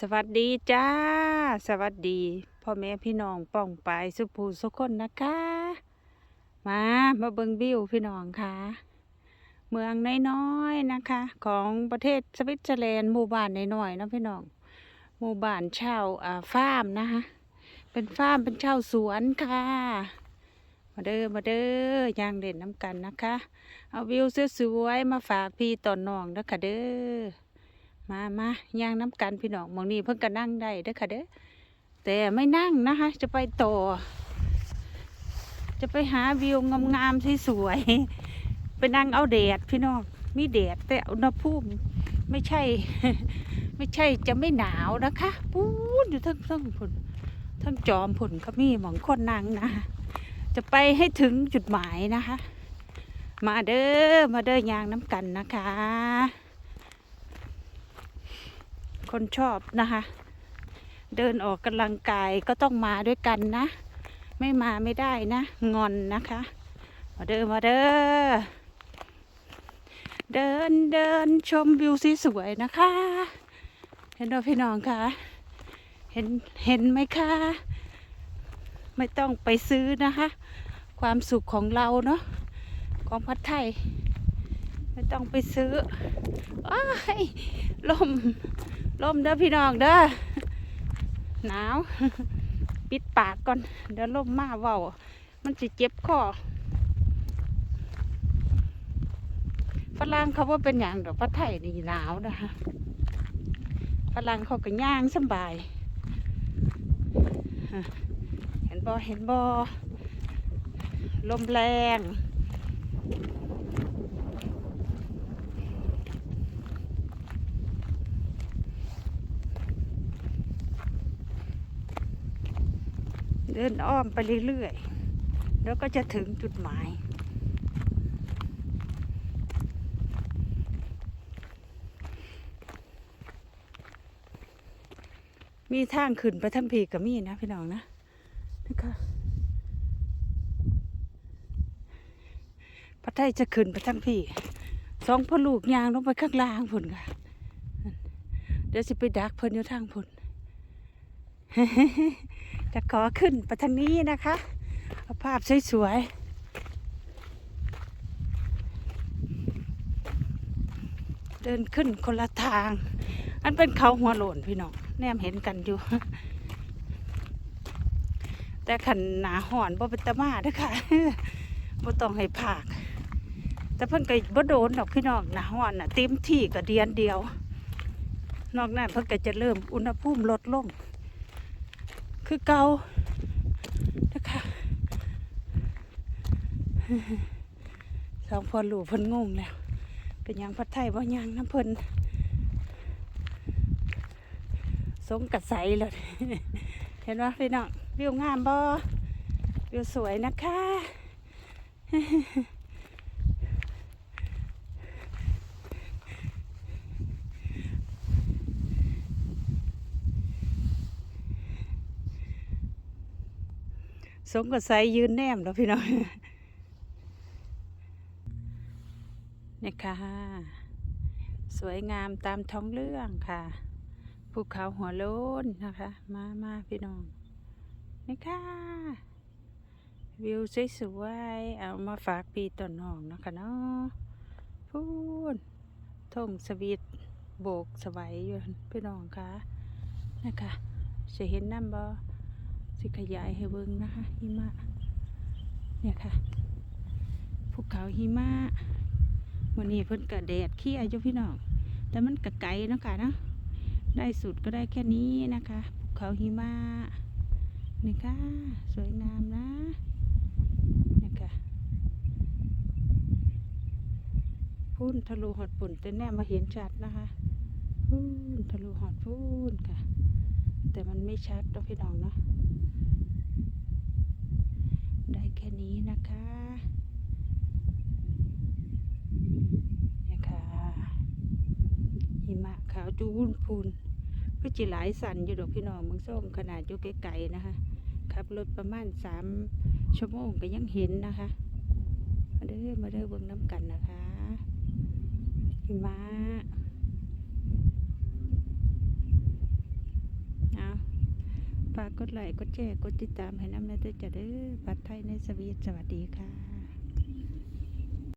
สวัสดีจ้า สวัสดีพ่อแม่พี่น้องป้องปายสุภูสุคนนะคะ มามาเบิงวิวพี่น้องค่ะ เมืองน้อยๆนะคะ ของประเทศสวิตเซอร์แลนด์หมู่บ้านน้อยๆนะพี่น้องหมู่บ้านเช่าอ่าฟาร์มนะคะเป็นฟาร์มเป็นเช่าสวนค่ะ มาเด้อมาเด้อย่างเด่นน้ำกันนะคะ เอาวิวสวยๆมาฝากพี่ต่อน้องนะคะเด้อ มามาย่างน้ำกันพี่น้องมองนี้เพิ่งก็นั่งได้เด้อค่ะเด้อแต่ไม่นั่งนะคะ จะไปต่อ จะไปหาวิวงามๆที่สวย ไปนั่งเอาแดดพี่น้องมีแดดแต่อุณหภูมิไม่ใช่ ไม่ใช่จะไม่หนาวนะคะปูนอยู่ทั้งทั้งผุนทั้งจอมผุนก็มีหมองคนนั่งนะ จะไปให้ถึงจุดหมายนะคะ มาเด้อมาเด้อยางน้ำกันนะคะ คนชอบนะคะ เดินออกกำลังกายก็ต้องมาด้วยกันนะ ไม่มาไม่ได้นะ งอนนะคะมาเดินมาเด้อเดินเดินชมวิวสีสวยนะคะ เห็นไหมพี่น้องคะเห็นเห็นไหมคะ ไม่ต้องไปซื้อนะคะ ความสุขของเราเนาะของพัดไทย ไม่ต้องไปซื้ออ้ายลม ลมเด้อพี่น้องเด้อหนาว ปิดปากก่อน เดี๋ยวลมมาเว้ามันจะเจ็บคอฝรั่งเขาว่าเป็นอย่างดอกพระไทยนี่หนาวนะคะฝรั่งเขาก็ย่างสบาย เห็นบ่เห็นบ่ลมแรง เดินอ้อมไปเรื่อยๆ แล้วก็จะถึงจุดหมาย มีทางขึ้นไปทั้งพีกับมีนะพี่น้องนะนะคะพระไทยจะขึ้นไปทั้งพี่สองพ่อลูกยางลงไปข้างล่างพุ่นค่ะ เดี๋ยวสิไปดักเพิ่นอยู่ทางพุ่น จะขอขึ้นไปทางนี้นะคะภาพสวยๆเดินขึ้นคนละทาง อันเป็นเขาหัวโหลนพี่น้อง แนมเห็นกันอยู่ แต่ขันหนาห่อนบ่เป็นตะมาด้อค่ะบ่ต้องให้ผาก แต่เพิ่นก็บ่โดนดอกพี่น้องหนาห่อนน่ะเต็มที่ก็เดือนเดียว นอกนั้นเพิ่นก็จะเริ่มอุณหภูมิลดลง คือเกานะคะสองพอหลูเพิ่นงงแล้ว เป็นยังพัดไทยบ่ยังน้ำเพิ่นสมกัดใสเลยเห็นว่าพี่น้องวิวงามบ่วิวสวยนะคะ สมกับใสยืนแนมแล้วพี่น้องนี่ค่ะ สวยงามตามท้องเรื่องค่ะ ภูเขาหัวโล้นนะคะ มามาพี่น้อง นี่ค่ะ วิวสวยๆ เอามาฝากปีต้นน้องนะคะเนาะพูนทงสวีทโบกสบายอยู่พี่น้องค่ะนะคะจะเห็นน้ำบ่ สิขยายให้เบิ่งนะคะหิมะเนี่ยค่ะภูเขาหิมะวันนี้เพิ่นกะแดดขี้อายุพี่น้องแต่มันกะไกลนะคะเนาะได้สุดก็ได้แค่นี้นะคะภูเขาหิมะนี่ค่ะสวยงามนะเนี่ยค่ะพุ่นทะลุหอดปุ่นแต่แน่มาเห็นชัดนะคะพุ่นทะลุหอดพุ่นค่ะ แต่มันไม่ชัดเนาะพี่น้องเนาะ ได้แค่นี้นะคะนี่ค่ะหิมะขาวจูนพูนก็จะหลายสันอยู่ดอกพี่น้องเมืองส้มขนาดอยู่ไกลๆนะคะขับรถประมาณสามชั่วโมงก็ยังเห็นนะคะ มาเด้อมาเด้อเบิ่งน้ำกันนะคะหิมะ ฝากกดไลค์กดแชร์กดติดตามให้น้ำในเด้อจ้ะเด้อผัดไทยในสวีทสวัสดีค่ะ